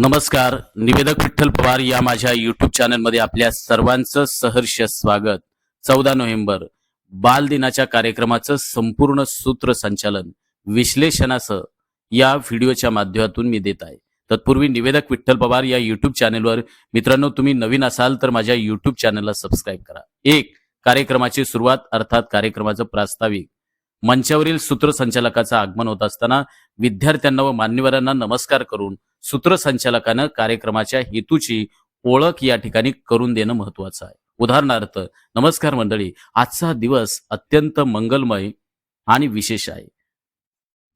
नमस्कार निवेदक विठ्ठल पवार या माझ्या युट्यूब चॅनलमध्ये आपल्या सर्वांचं सहर्ष स्वागत. चौदा नोव्हेंबर बाल दिनाच्या कार्यक्रमाचं संपूर्ण सूत्रसंचालन विश्लेषणासह या व्हिडिओच्या माध्यमातून मी देत आहे. तत्पूर्वी निवेदक विठ्ठल पवार या युट्यूब चॅनलवर मित्रांनो तुम्ही नवीन असाल तर माझ्या युट्यूब चॅनलला सबस्क्राईब करा. एक कार्यक्रमाची सुरुवात अर्थात कार्यक्रमाचं प्रास्ताविक. मंचावरील सूत्रसंचालकाचं आगमन होत असताना विद्यार्थ्यांना व मान्यवरांना नमस्कार करून सूत्रसंचालकानं कार्यक्रमाच्या हेतूची ओळख या ठिकाणी करून देणं महत्वाचं आहे. उदाहरणार्थ नमस्कार मंडळी आजचा दिवस अत्यंत मंगलमय आणि विशेष आहे.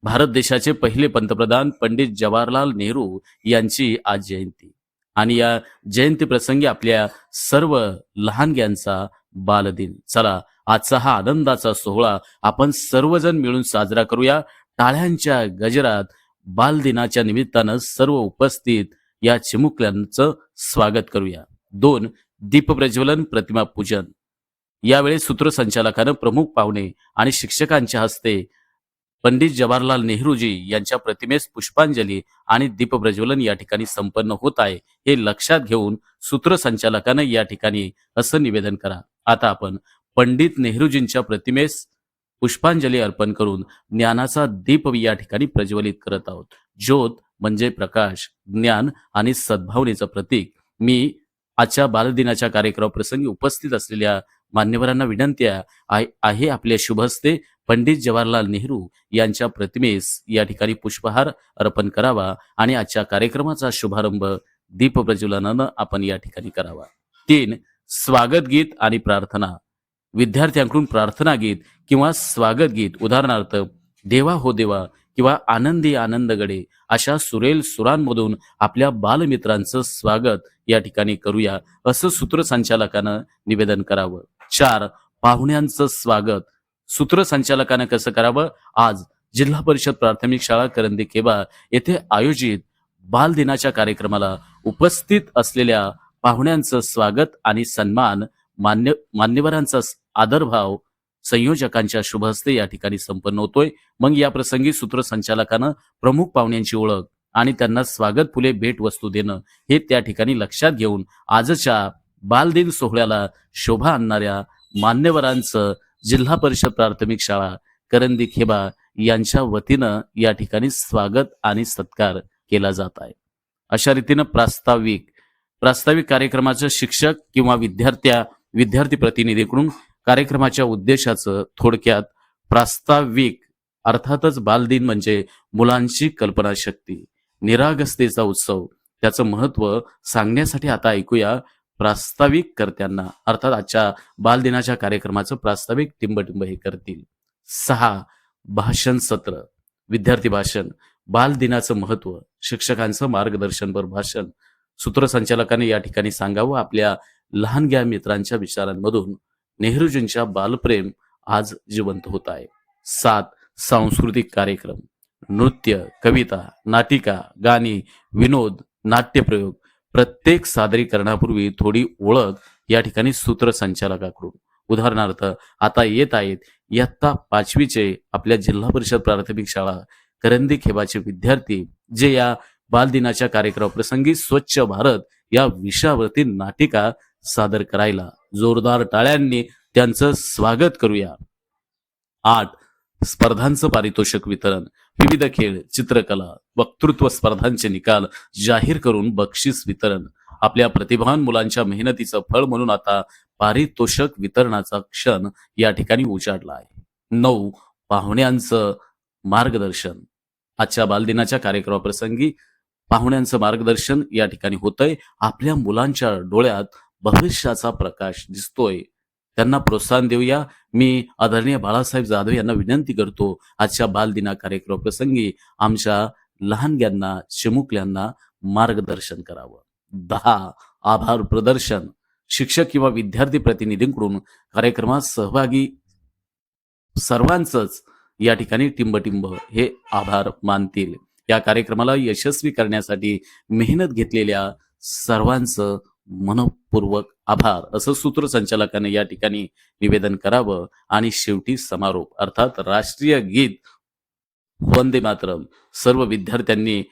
भारत देशाचे पहिले पंतप्रधान पंडित जवाहरलाल नेहरू यांची आज जयंती आणि या जयंती प्रसंगी आपल्या सर्व लहानग्यांचा बालदिन. चला आजचा हा आनंदाचा सोहळा आपण सर्वजण मिळून साजरा करूया. टाळ्यांच्या गजरात बालदिनाच्या निमित्तानं सर्व उपस्थित या चिमुकल्यांचं स्वागत करूया. दोन दीपप्रज्वलन प्रतिमा पूजन. यावेळी सूत्रसंचालकानं प्रमुख पाहुणे आणि शिक्षकांच्या हस्ते पंडित जवाहरलाल नेहरूजी यांच्या प्रतिमेस पुष्पांजली आणि दीपप्रज्वलन या ठिकाणी संपन्न होत आहे हे लक्षात घेऊन सूत्रसंचालकानं या ठिकाणी असं निवेदन करा. आता आपण पंडित नेहरूजींच्या प्रतिमेस पुष्पांजली अर्पण करून ज्ञानाचा दीप या ठिकाणी प्रज्वलित करत आहोत. ज्योत म्हणजे प्रकाश ज्ञान आणि सद्भावनेचं प्रतीक. मी आजच्या बालदिनाच्या कार्यक्रमाप्रसंगी उपस्थित असलेल्या मान्यवरांना विनंती आहे आपल्या शुभहस्ते पंडित जवाहरलाल नेहरू यांच्या प्रतिमेस या ठिकाणी पुष्पहार अर्पण करावा आणि आजच्या कार्यक्रमाचा शुभारंभ दीप प्रज्वलनानं आपण या ठिकाणी करावा. तीन स्वागत गीत आणि प्रार्थना. विद्यार्थ्यांकडून प्रार्थना गीत किंवा स्वागत गीत. उदाहरणार्थ देवा हो देवा किंवा आनंदी आनंदगडे अशा सुरेल सुरांमधून आपल्या बालमित्रांचं स्वागत या ठिकाणी करूया असं सूत्रसंचालकानं निवेदन करावं. चार पाहुण्यांचं स्वागत. सूत्रसंचालकानं कसं करावं? आज जिल्हा परिषद प्राथमिक शाळा करंदी केबा येथे आयोजित बाल दिनाच्या कार्यक्रमाला उपस्थित असलेल्या पाहुण्यांचं स्वागत आणि सन्मान मान्य मान्यवरांचा आदरभाव संयोजकांच्या शुभहस्ते या ठिकाणी संपन्न होतोय. मग या प्रसंगी सूत्रसंचालकानं प्रमुख पाहुण्यांची ओळख आणि त्यांना स्वागत फुले भेट वस्तू देणं हे त्या ठिकाणी लक्षात घेऊन आजच्या बालदिन सोहळ्याला शोभा आणणाऱ्या मान्यवरांचं जिल्हा परिषद प्राथमिक शाळा करंदी खेबा यांच्या वतीनं या ठिकाणी स्वागत आणि सत्कार केला जात आहे. अशा रीतीनं प्रास्ताविक प्रास्ताविक कार्यक्रमाचं शिक्षक किंवा विद्यार्थ्या विद्यार्थी प्रतिनिधीकडून कार्यक्रमाच्या उद्देशाचं थोडक्यात प्रास्ताविक अर्थातच बालदिन म्हणजे मुलांची कल्पनाशक्ती निरागसतेचा उत्सव त्याचं महत्त्व सांगण्यासाठी आता ऐकूया प्रास्ताविक करत्यांना अर्थात आजच्या बालदिनाच्या कार्यक्रमाचं प्रास्ताविक टिंबटिंब हे करतील. सहा भाषण सत्र. विद्यार्थी भाषण. बालदिनाचं महत्त्व शिक्षकांचं मार्गदर्शनपर भाषण. सूत्रसंचालकाने या ठिकाणी सांगावं आपल्या लहानग्या मित्रांच्या विचारांमधून नेहरूजींच्या बालप्रेम आज जिवंत होत आहे. सात सांस्कृतिक कार्यक्रम नृत्य कविता नाटिका गाणी विनोद नाट्यप्रयोग प्रत्येक सादरीकरणापूर्वी थोडी ओळख या ठिकाणी सूत्रसंचालकाकडून. उदाहरणार्थ आता येत आहेत इयत्ता पाचवीचे आपल्या जिल्हा परिषद प्राथमिक शाळा करंदी खेबाचे विद्यार्थी जे या बालदिनाच्या कार्यक्रमाप्रसंगी स्वच्छ भारत या विषयावरती नाटिका सादर करायला. जोरदार टाळ्यांनी त्यांचं स्वागत करूया. आठ स्पर्धांचं पारितोषिक वितरण. विविध खेळ चित्रकला वक्तृत्व स्पर्धांचे निकाल जाहीर करून बक्षीस वितरण. आपल्या प्रतिभान मुलांच्या मेहनतीचं फळ म्हणून आता पारितोषक वितरणाचा क्षण या ठिकाणी उजाडला आहे. नऊ पाहुण्यांचं मार्गदर्शन. आजच्या बालदिनाच्या कार्यक्रमाप्रसंगी पाहुण्यांचं मार्गदर्शन या ठिकाणी होतंय. आपल्या मुलांच्या डोळ्यात भविष्याचा प्रकाश दिसतोय. त्यांना प्रोत्साहन देऊया. मी आदरणीय बाळासाहेब जाधव यांना विनंती करतो आजच्या बालदिना कार्यक्रम प्रसंगी आमच्या लहानग्यांना चिमुकल्यांना मार्गदर्शन करावं. दहा आभार प्रदर्शन. शिक्षक किंवा विद्यार्थी प्रतिनिधींकडून कार्यक्रमात सहभागी सर्वांचंच या ठिकाणी टिंबटिंब हे आभार मानतील. या कार्यक्रमाला यशस्वी करण्यासाठी मेहनत घेतलेल्या सर्वांचं मनपूर्वक आभार. असं सूत्रसंचालकाने या ठिकाणी निवेदन करावं आणि शेवटी समारोप अर्थात राष्ट्रीय गीत वंदे मातरम. सर्व विद्यार्थ्यांनी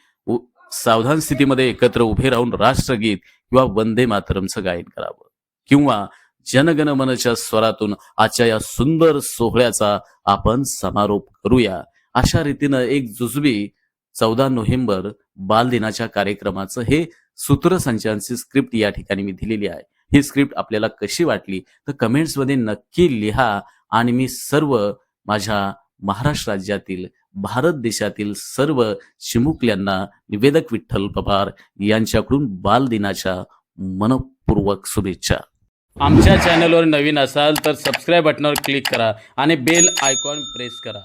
सावधान स्थितीमध्ये एकत्र उभे राहून राष्ट्रगीत किंवा वंदे मातरमचं गायन करावं. किंवा जनगण मनच्या स्वरातून आजच्या या सुंदर सोहळ्याचा आपण समारोप करूया. अशा रीतीनं एक जुजबी चौदा नोव्हेंबर बालदिनाच्या कार्यक्रमाचं हे सूत्रसंचालनाची स्क्रिप्ट या ठिकाणी मी दिलेली आहे. ही स्क्रिप्ट आपल्याला कशी वाटली? तर कमेंट्समध्ये नक्की लिहा आणि मी सर्व माझ्या महाराष्ट्र राज्यातील भारत देशातील सर्व चिमुकल्यांना निवेदक विठ्ठल पवार यांच्याकडून बालदिनाच्या मनपूर्वक शुभेच्छा. आमच्या चॅनलवर नवीन असाल तर सबस्क्राईब बटनावर क्लिक करा आणि बेल आयकॉन प्रेस करा.